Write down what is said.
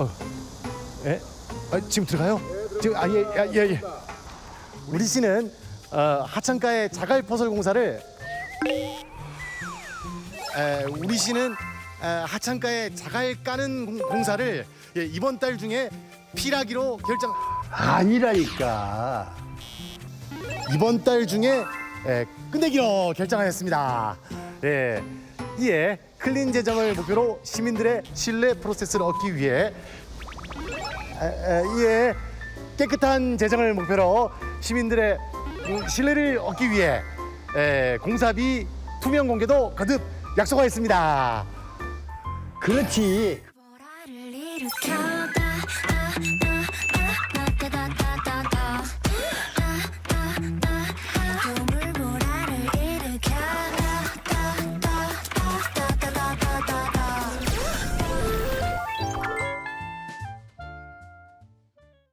어, 예? 아, 지금 들어가요? 지금 아 예 예, 예, 예. 우리 씨는 어, 하천가의 자갈 포설 공사를 에, 우리 씨는 에, 하천가의 자갈 까는 공, 공사를 예, 이번 달 중에 필하기로 결정. 아니라니까. 이번 달 중에 에, 끝내기로 결정하였습니다. 예, 이에 클린 재정을 목표로 시민들의 신뢰 프로세스를 얻기 위해 이에 깨끗한 재정을 목표로 시민들의 음, 신뢰를 얻기 위해 에, 공사비 투명 공개도 거듭 약속하였습니다. 그렇지.